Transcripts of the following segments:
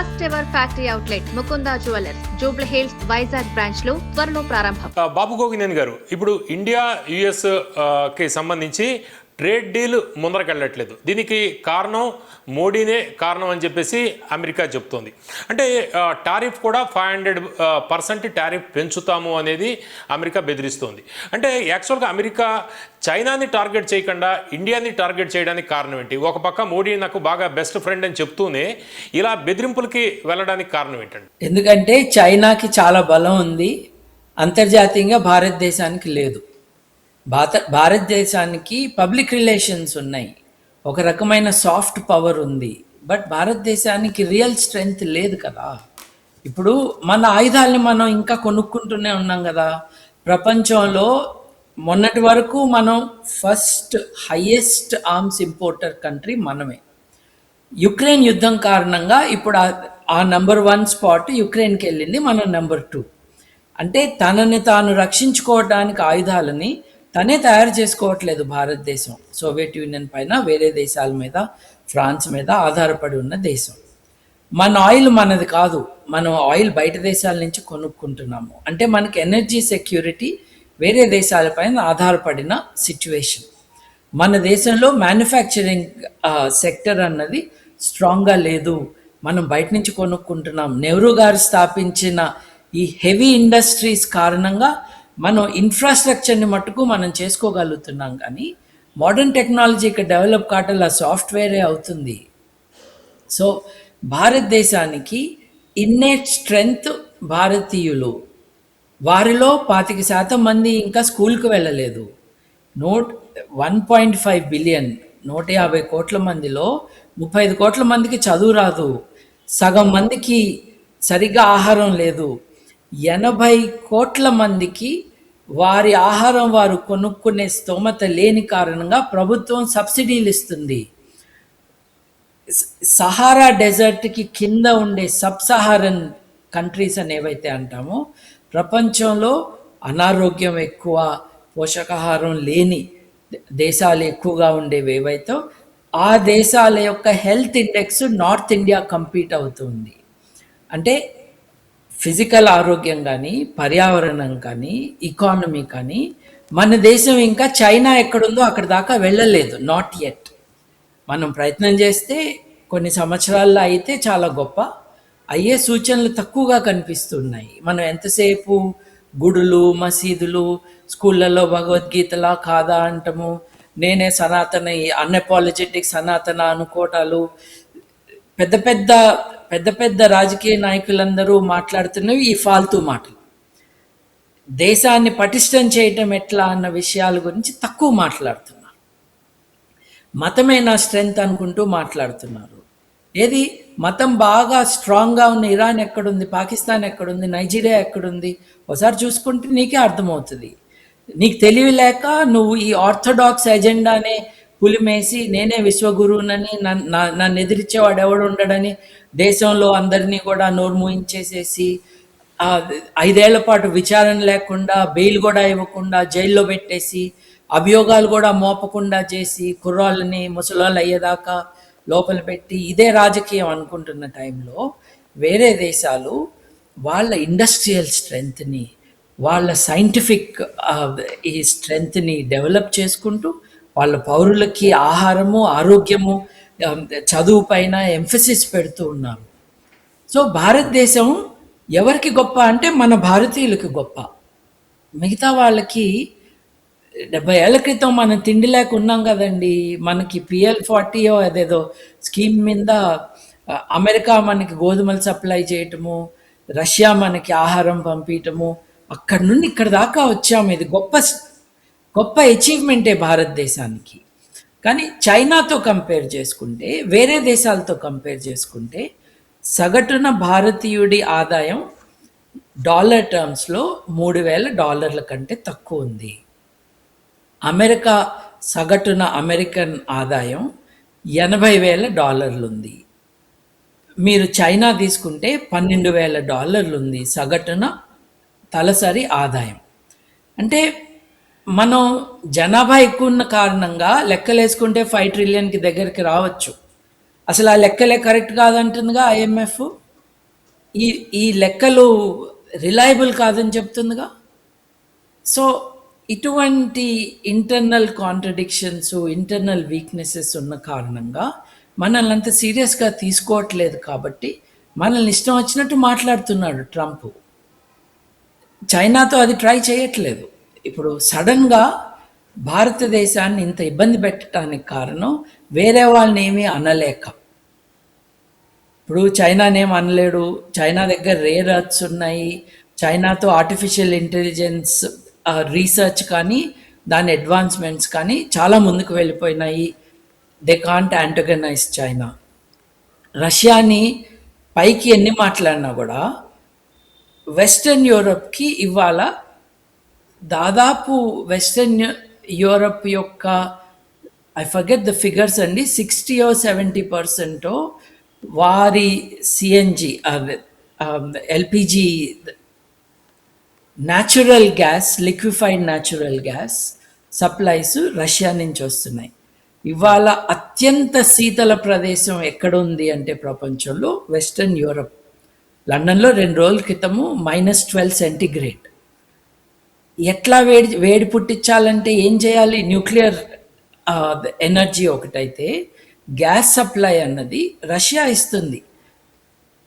First ever factory outlet Mukunda Jewellers Jubilee Hills Vizag బ్రాంచ్లో త్వరలో ప్రారంభం. బాబు గోగినేని గారు ఇప్పుడు ఇండియా యుఎస్కి సంబంధించి ట్రేడ్ డీల్ ముందరకెళ్ళట్లేదు. దీనికి కారణం మోడీనే కారణం అని చెప్పేసి అమెరికా చెప్తోంది. అంటే టారిఫ్ కూడా ఫైవ్ హండ్రెడ్ పర్సెంట్ టారిఫ్ పెంచుతాము అనేది అమెరికా బెదిరిస్తోంది. అంటే యాక్చువల్గా అమెరికా చైనాని టార్గెట్ చేయకుండా ఇండియాని టార్గెట్ చేయడానికి కారణం ఏంటి? ఒక పక్క మోడీ నాకు బాగా బెస్ట్ ఫ్రెండ్ అని చెప్తూనే ఇలా బెదిరింపులకి వెళ్ళడానికి కారణం ఏంటండి? ఎందుకంటే చైనాకి చాలా బలం ఉంది. అంతర్జాతీయంగా భారతదేశానికి లేదు. భారత భారతదేశానికి పబ్లిక్ రిలేషన్స్ ఉన్నాయి. ఒక రకమైన సాఫ్ట్ పవర్ ఉంది. బట్ భారతదేశానికి రియల్ స్ట్రెంగ్త్ లేదు కదా. ఇప్పుడు మన ఆయుధాలని మనం ఇంకా కొనుక్కుంటూనే ఉన్నాం కదా. ప్రపంచంలో మొన్నటి వరకు మనం first highest arms importer country మనమే. యుక్రెయిన్ యుద్ధం కారణంగా ఇప్పుడు ఆ- ఆ నంబర్ వన్ స్పాట్ యుక్రెయిన్కి వెళ్ళింది మనం నెంబర్ టూ అంటే తనని తాను రక్షించుకోవడానికి ఆయుధాలని తనే తయారు చేసుకోవట్లేదు భారతదేశం. సోవియట్ యూనియన్ పైన వేరే దేశాల మీద ఫ్రాన్స్ మీద ఆధారపడి ఉన్న దేశం. మన ఆయిల్ మనది కాదు మనం ఆయిల్ బయట దేశాల నుంచి కొనుక్కుంటున్నాము. అంటే మనకి ఎనర్జీ సెక్యూరిటీ వేరే దేశాలపైన ఆధారపడిన సిచ్యువేషన్. మన దేశంలో మ్యానుఫ్యాక్చరింగ్ సెక్టర్ అన్నది స్ట్రాంగ్గా లేదు. మనం బయట నుంచి కొనుక్కుంటున్నాం. నెహ్రూ గారు స్థాపించిన ఈ హెవీ ఇండస్ట్రీస్ కారణంగా మనం ఇన్ఫ్రాస్ట్రక్చర్ని మట్టుకు మనం చేసుకోగలుగుతున్నాం కానీ మోడర్న్ టెక్నాలజీ ఇక్కడ డెవలప్ కావటం సాఫ్ట్వేరే అవుతుంది. సో భారతదేశానికి ఇన్నేట్ స్ట్రెంగ్త్ భారతీయులు. వారిలో పాతిక శాతం మంది ఇంకా స్కూల్కి వెళ్ళలేదు. Note one point five billion నూట యాభై కోట్ల మందిలో ముప్పై ఐదు కోట్ల మందికి చదువు రాదు. సగం మందికి సరిగ్గా ఆహారం లేదు. ఎనభై కోట్ల మందికి వారి ఆహారం వారు కొనుక్కునే స్తోమత లేని కారణంగా ప్రభుత్వం సబ్సిడీలు ఇస్తుంది. సహారా డెజర్ట్కి కింద ఉండే సబ్ సహారన్ కంట్రీస్ అని ఏవైతే అంటామో ప్రపంచంలో అనారోగ్యం ఎక్కువ పోషకాహారం లేని దేశాలు ఎక్కువగా ఉండేవి ఏవైతే ఆ దేశాల యొక్క health index north India compete అవుతుంది. అంటే ఫిజికల్ ఆరోగ్యం కానీ పర్యావరణం కానీ ఇకానమీ కానీ మన దేశం ఇంకా చైనా ఎక్కడుందో అక్కడ దాకా వెళ్ళలేదు నాట్ ఎట్ మనం ప్రయత్నం చేస్తే కొన్ని సంవత్సరాల్లో అయితే చాలా గొప్ప. అయ్యే సూచనలు తక్కువగా కనిపిస్తున్నాయి. మనం ఎంతసేపు గుడులు మసీదులు స్కూళ్ళల్లో భగవద్గీతలా కాదా అంటము? నేనే సనాతన అన్అపాలజెటిక్ సనాతన అనుకోటాలు పెద్ద పెద్ద పెద్ద పెద్ద రాజకీయ నాయకులందరూ మాట్లాడుతున్నవి ఈ ఫాల్తూ మాటలు. దేశాన్ని పటిష్టం చేయటం ఎట్లా అన్న విషయాల గురించి తక్కువ మాట్లాడుతున్నారు. మతమే నా స్ట్రెంగ్త్ అనుకుంటూ మాట్లాడుతున్నారు. ఏది? మతం బాగా స్ట్రాంగ్గా ఉన్న ఇరాన్ ఎక్కడుంది? పాకిస్తాన్ ఎక్కడుంది? నైజీరియా ఎక్కడుంది? ఒకసారి చూసుకుంటే నీకే అర్థమవుతుంది. నీకు తెలివి లేక నువ్వు ఈ ఆర్థోడాక్స్ ఎజెండానే పులిమేసి నేనే విశ్వగురువునని నన్ను నా- నన్ను ఎదిరించేవాడు ఎవడు ఉండడని దేశంలో అందరినీ కూడా నోరు మూయించేసేసి ఐదేళ్ళ పాటు విచారణ లేకుండా బెయిల్ కూడా ఇవ్వకుండా జైల్లో పెట్టేసి అభియోగాలు కూడా మోపకుండా చేసి కుర్రాళ్ళని ముసలాళ్ళు అయ్యేదాకా లోపల పెట్టి ఇదే రాజకీయం అనుకుంటున్న టైంలో వేరే దేశాలు వాళ్ళ ఇండస్ట్రియల్ స్ట్రెంగ్త్ని వాళ్ళ సైంటిఫిక్ ఈ స్ట్రెంగ్త్ని డెవలప్ చేసుకుంటూ వాళ్ళ పౌరులకి ఆహారము ఆరోగ్యము చదువు పైన ఎంఫసిస్ పెడుతూ ఉన్నారు. సో భారతదేశం ఎవరికి గొప్ప అంటే మన భారతీయులకి గొప్ప. మిగతా వాళ్ళకి డెబ్బై ఏళ్ళ క్రితం మనం తిండి లేక ఉన్నాం కదండి. మనకి పిఎల్ ఫార్టీయో అదేదో స్కీమ్ మీద అమెరికా మనకి గోధుమలు సప్లై చేయటము రష్యా మనకి ఆహారం పంపించటము అక్కడ నుండి ఇక్కడ దాకా వచ్చాము. ఇది గొప్ప గొప్ప అచీవ్మెంటే భారతదేశానికి. కానీ చైనాతో కంపేర్ చేసుకుంటే వేరే దేశాలతో కంపేర్ చేసుకుంటే సగటున భారతీయుడి ఆదాయం డాలర్ టర్మ్స్లో మూడు వేల డాలర్ల కంటే తక్కువ ఉంది. అమెరికా సగటున అమెరికన్ ఆదాయం ఎనభై వేల డాలర్లు ఉంది. మీరు చైనా తీసుకుంటే పన్నెండు వేల డాలర్లు ఉంది సగటున తలసరి ఆదాయం. అంటే మనం జనాభా ఎక్కువ ఉన్న కారణంగా లెక్కలేసుకుంటే ఫైవ్ ట్రిలియన్కి దగ్గరికి రావచ్చు. అసలు ఆ లెక్కలే కరెక్ట్ కాదంటుందిగా ఐఎంఎఫ్ ఈ ఈ లెక్కలు రిలయబుల్ కాదని చెప్తుందిగా? సో ఇటువంటి ఇంటర్నల్ కాంట్రడిక్షన్స్ ఇంటర్నల్ వీక్నెసెస్ ఉన్న కారణంగా మనల్ని అంత సీరియస్గా తీసుకోవట్లేదు కాబట్టి మనల్ని ఇష్టం వచ్చినట్టు మాట్లాడుతున్నాడు ట్రంప్. చైనాతో అది ట్రై చేయట్లేదు. ఇప్పుడు సడన్గా భారతదేశాన్ని ఇంత ఇబ్బంది పెట్టడానికి కారణం వేరే వాళ్ళని ఏమీ అనలేక. ఇప్పుడు చైనానేం అనలేడు చైనా దగ్గర రేర్ అర్త్స్ ఉన్నాయి చైనాతో ఆర్టిఫిషియల్ ఇంటెలిజెన్స్ రీసెర్చ్ కానీ దాని అడ్వాన్స్మెంట్స్ కానీ చాలా ముందుకు వెళ్ళిపోయినాయి. They can't antagonize China. రష్యాని పైకి ఎన్ని మాట్లాడినా కూడా వెస్టర్న్ యూరప్కి ఇవాళ దాదాపు వెస్ట్రన్ యూరప్ యొక్క ఐ ఫర్గెట్ ద ఫిగర్స్ అండి సిక్స్టీ ఓ సెవెంటీ పర్సెంట్ వారి CNG LPG natural gas liquefied natural gas supplies Russia నుంచి వస్తున్నాయి. ఇవాళ అత్యంత శీతల ప్రదేశం ఎక్కడ ఉంది అంటే ప్రపంచంలో వెస్ట్రన్ యూరప్ లండన్లో రెండు రోజుల క్రితము మైనస్ ట్వెల్వ్ సెంటిగ్రేడ్ ఎట్లా వేడి వేడి పుట్టించాలంటే ఏం చేయాలి? న్యూక్లియర్ ఎనర్జీ ఒకటైతే గ్యాస్ సప్లై అన్నది రష్యా ఇస్తుంది.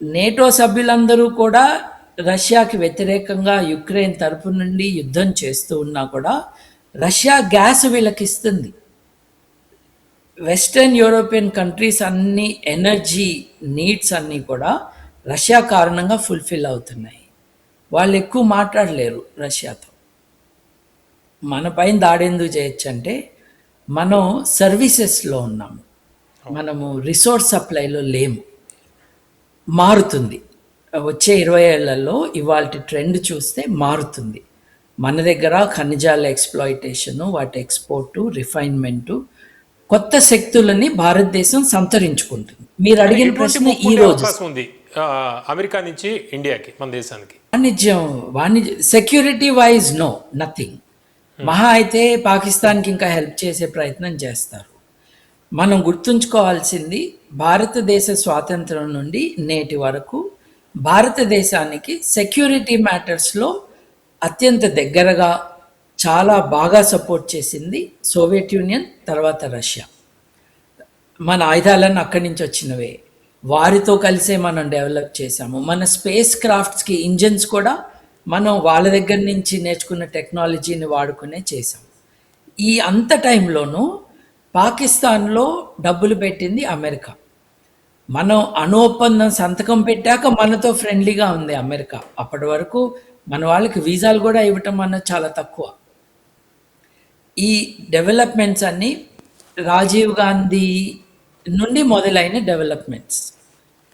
నేటో సభ్యులందరూ కూడా రష్యాకి వ్యతిరేకంగా యుక్రెయిన్ తరపు నుండి యుద్ధం చేస్తూ ఉన్నా కూడా రష్యా గ్యాస్ వీళ్ళకి వెస్ట్రన్ వెస్టర్న్ యూరోపియన్ కంట్రీస్ అన్ని ఎనర్జీ నీడ్స్ అన్నీ కూడా రష్యా కారణంగా ఫుల్ఫిల్ అవుతున్నాయి. వాళ్ళు ఎక్కువ మాట్లాడలేరు రష్యాతో. మన పైన దాడెందుకు చేయొచ్చు అంటే మనం సర్వీసెస్లో ఉన్నాము. మనము రిసోర్స్ సప్లైలో లేము. మారుతుంది. వచ్చే ఇరవై ఏళ్ళలో ఇవాళ ట్రెండ్ చూస్తే మారుతుంది. మన దగ్గర ఖనిజాల ఎక్స్ప్లాయిటేషను వాటి ఎక్స్పోర్టు రిఫైన్మెంటు కొత్త శక్తులని భారతదేశం సంతరించుకుంటుంది. మీరు అడిగిన ప్రశ్న ఈ రోజు. ఉంది. అమెరికా నుంచి ఇండియాకి మన దేశానికి. వాణిజ్యం వాణిజ్య సెక్యూరిటీ వైజ్ నో నథింగ్ మహా అయితే పాకిస్తాన్కి ఇంకా హెల్ప్ చేసే ప్రయత్నం చేస్తారు. మనం గుర్తుంచుకోవాల్సింది భారతదేశ స్వాతంత్రం నుండి నేటి వరకు భారతదేశానికి సెక్యూరిటీ మ్యాటర్స్లో అత్యంత దగ్గరగా చాలా బాగా సపోర్ట్ చేసింది సోవియట్ యూనియన్ తర్వాత రష్యా. మన ఆయుధాలన్నీ అక్కడి నుంచి వచ్చినవే. వారితో కలిసే మనం డెవలప్ చేసాము మన స్పేస్ క్రాఫ్ట్స్కి ఇంజన్స్ కూడా మనం వాళ్ళ దగ్గర నుంచి నేర్చుకున్న టెక్నాలజీని వాడుకునే చేసాం ఈ అంత టైంలోనూ పాకిస్తాన్లో డబ్బులు పెట్టింది అమెరికా. మనం అణు ఒప్పందం సంతకం పెట్టాక మనతో ఫ్రెండ్లీగా ఉంది అమెరికా. అప్పటి వరకు మన వాళ్ళకి వీసాలు కూడా ఇవ్వటం అన్నది చాలా తక్కువ. ఈ డెవలప్మెంట్స్ అన్నీ రాజీవ్ గాంధీ నుండి మొదలైన డెవలప్మెంట్స్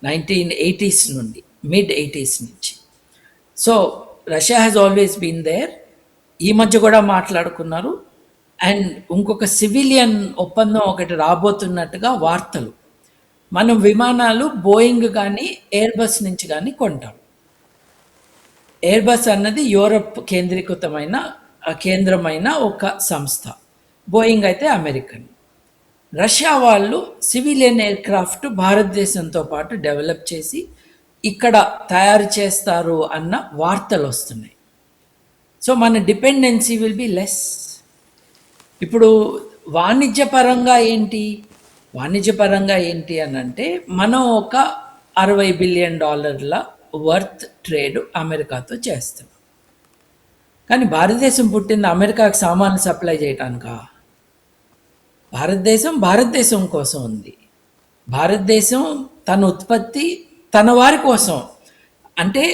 నైన్టీన్ ఎయిటీస్ నుండి మిడ్ ఎయిటీస్ నుంచి. So Russia has always been there ఈ మధ్య కూడా మాట్లాడుకున్నారు. అండ్ ఇంకొక సివిలియన్ ఒప్పందం ఒకటి రాబోతున్నట్టుగా వార్తలు. మనం విమానాలు బోయింగ్ కానీ ఎయిర్బస్ నుంచి కానీ కొంటాం. ఎయిర్బస్ అన్నది యూరప్ కేంద్రీకృతమైన కేంద్రమైన ఒక సంస్థ. బోయింగ్ అయితే అమెరికన్ రష్యా వాళ్ళు సివిలియన్ ఎయిర్ క్రాఫ్ట్ భారతదేశంతో పాటు డెవలప్ చేసి ఇక్కడ తయారు చేస్తారు అన్న వార్తలు వస్తున్నాయి సో మన డిపెండెన్సీ విల్ బి లెస్. ఇప్పుడు వాణిజ్యపరంగా ఏంటి? వాణిజ్యపరంగా ఏంటి అని అంటే మనం ఒక అరవై బిలియన్ డాలర్ల వర్త్ ట్రేడ్ అమెరికాతో చేస్తున్నాం. కానీ భారతదేశం పుట్టింది అమెరికాకు సామాన్లు సప్లై చేయటానికా? భారతదేశం భారతదేశం కోసం ఉంది. భారతదేశం తన ఉత్పత్తి తన వారి కోసం. అంటే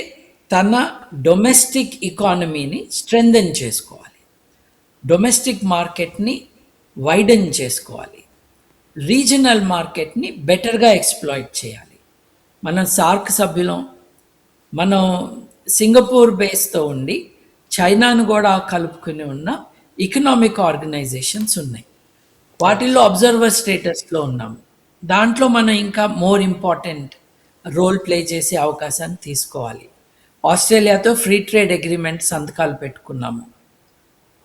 తన డొమెస్టిక్ ఎకానమీని స్ట్రెంథెన్ చేసుకోవాలి. డొమెస్టిక్ మార్కెట్ని వైడన్ చేసుకోవాలి. రీజనల్ మార్కెట్ని బెటర్గా ఎక్స్ప్లాయిట్ చేయాలి. మనం సార్క్ సభ్యులం మనం సింగపూర్ బేస్తో ఉండి చైనాను కూడా కలుపుకుని ఉన్న ఎకనామిక్ ఆర్గనైజేషన్స్ ఉన్నాయి. వాటిల్లో అబ్జర్వర్ స్టేటస్లో ఉన్నాము దాంట్లో మనం ఇంకా మోర్ ఇంపార్టెంట్ రోల్ ప్లే చేసే అవకాశాన్ని తీసుకోవాలి. ఆస్ట్రేలియాతో ఫ్రీ ట్రేడ్ అగ్రిమెంట్ సంతకాలు పెట్టుకున్నాము.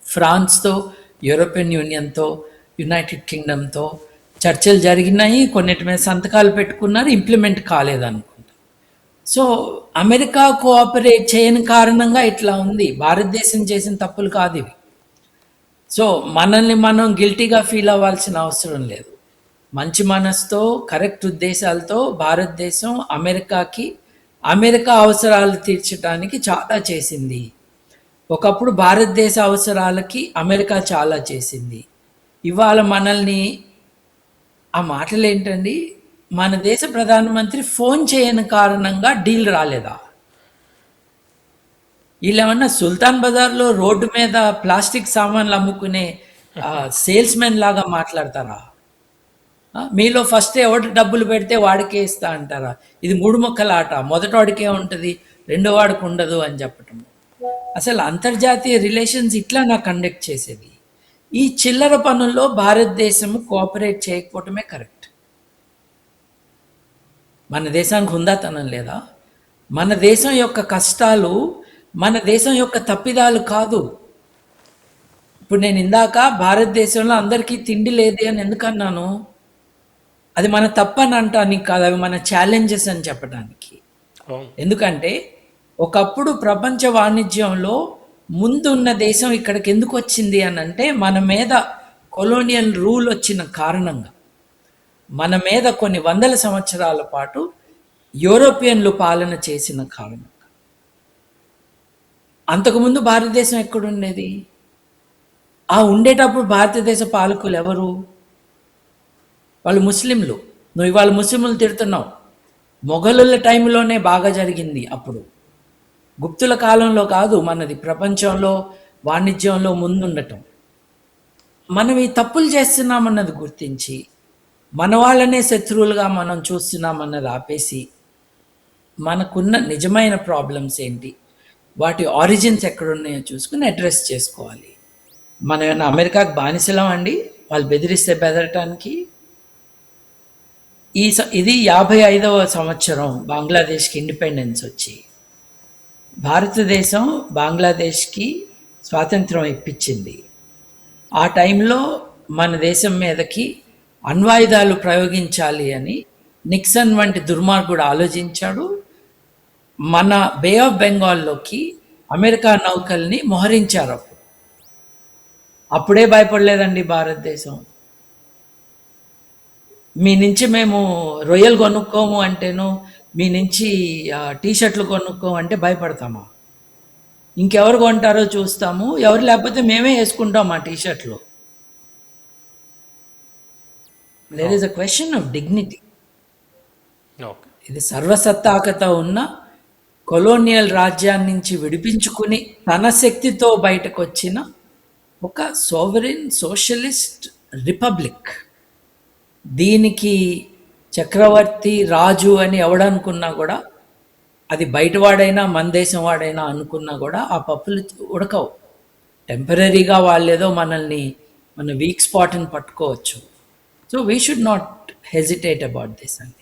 ఫ్రాన్స్తో యూరోపియన్ యూనియన్తో యునైటెడ్ కింగ్డమ్తో చర్చలు జరిగినాయి కొన్నిటి మీద సంతకాలు పెట్టుకున్నారు ఇంప్లిమెంట్ కాలేదనుకుంటా. సో అమెరికా కోఆపరేట్ చేయని కారణంగా ఇట్లా ఉంది. భారతదేశం చేసిన తప్పులు కాదు ఇవి. సో మనల్ని మనం గిల్టీగా ఫీల్ అవ్వాల్సిన అవసరం లేదు. మంచి మనసుతో కరెక్ట్ ఉద్దేశాలతో భారతదేశం అమెరికాకి అమెరికా అవసరాలు తీర్చడానికి చాలా చేసింది. ఒకప్పుడు భారతదేశ అవసరాలకి అమెరికా చాలా చేసింది. ఇవాళ మనల్ని ఆ మాటలు ఏంటండి మన దేశ ప్రధానమంత్రి ఫోన్ చేయని కారణంగా డీల్ రాలేదా? వీళ్ళేమన్నా సుల్తాన్ బజార్లో రోడ్డు మీద ప్లాస్టిక్ సామాన్లు అమ్ముకునే సేల్స్ మెన్ లాగా మాట్లాడతారా? మీలో ఫస్ట్ ఎవడు డబ్బులు పెడితే వాడికే ఇస్తా అంటారా? ఇది మూడు మొక్కల ఆట. మొదటవాడికే ఉంటుంది రెండో వాడికి ఉండదు అని చెప్పటం. అసలు అంతర్జాతీయ రిలేషన్స్ ఇట్లా నా కండక్ట్ చేసేది. ఈ చిల్లర పనుల్లో భారతదేశం కోఆపరేట్ చేయకపోవటమే కరెక్ట్ మన దేశానికి హుందాతనం లేదా? మన దేశం యొక్క కష్టాలు మన దేశం యొక్క తప్పిదాలు కాదు. ఇప్పుడు నేను ఇందాక భారతదేశంలో అందరికీ తిండి లేదే అని ఎందుకన్నాను అది మన తప్పని అంటానికి కాదు అవి మన ఛాలెంజెస్ అని చెప్పడానికి ఎందుకంటే ఒకప్పుడు ప్రపంచ వాణిజ్యంలో ముందున్న దేశం ఇక్కడికి ఎందుకు వచ్చింది అని అంటే మన మీద కొలోనియల్ రూల్ వచ్చిన కారణంగా. మన మీద కొన్ని వందల సంవత్సరాల పాటు యూరోపియన్లు పాలన చేసిన కారణంగా. అంతకుముందు భారతదేశం ఎక్కడుండేది ఆ ఉండేటప్పుడు భారతదేశ పాలకులు ఎవరు? వాళ్ళు ముస్లింలు. నువ్వు ఇవాళ ముస్లింలు తిడుతున్నావు. మొఘలుల టైంలోనే బాగా జరిగింది అప్పుడు. గుప్తుల కాలంలో కాదు మనది ప్రపంచంలో వాణిజ్యంలో ముందుండటం. మనం ఈ తప్పులు చేస్తున్నామన్నది గుర్తించి మన వాళ్ళనే శత్రువులుగా మనం చూస్తున్నామన్నది ఆపేసి మనకున్న నిజమైన ప్రాబ్లమ్స్ ఏంటి? వాటి ఆరిజిన్స్ ఎక్కడున్నాయో చూసుకుని అడ్రస్ చేసుకోవాలి. మనం ఏమైనా అమెరికాకు బానిసలం అండి? వాళ్ళు బెదిరిస్తే బెదరటానికి? ఈ స- ఇది యాభై ఐదవ సంవత్సరం బంగ్లాదేశ్కి ఇండిపెండెన్స్ వచ్చి భారతదేశం బంగ్లాదేశ్కి స్వాతంత్రం ఇప్పించింది. ఆ టైంలో మన దేశం మీదకి అణ్వాయుధాలు ప్రయోగించాలి అని నిక్సన్ వంటి దుర్మార్గుడు ఆలోచించాడు. మన బే ఆఫ్ బెంగాల్లోకి అమెరికా నౌకల్ని మోహరించారు అప్పుడు. అప్పుడే భయపడలేదండి భారతదేశం. మీ నుంచి మేము రొయ్యలు కొనుక్కోము అంటేను మీ నుంచి టీ షర్ట్లు కొనుక్కోము అంటే భయపడతామా? ఇంకెవరు కొంటారో చూస్తాము. ఎవరు లేకపోతే మేమే వేసుకుంటాం ఆ టీ షర్ట్లు there is a question of dignity ఇది సర్వసత్తాకత ఉన్న కొలోనియల్ రాజ్యాన్ని నుంచి విడిపించుకుని తన శక్తితో బయటకు వచ్చిన ఒక సోవరిన్ సోషలిస్ట్ రిపబ్లిక్. దీనికి చక్రవర్తి రాజు అని ఎవడనుకున్నా కూడా అది బయటవాడైనా మన దేశం వాడైనా అనుకున్నా కూడా ఆ పప్పులు ఉడకవు. టెంపరీగా వాళ్ళేదో మనల్ని మన వీక్ స్పాట్ని పట్టుకోవచ్చు. So we should not hesitate about this అండి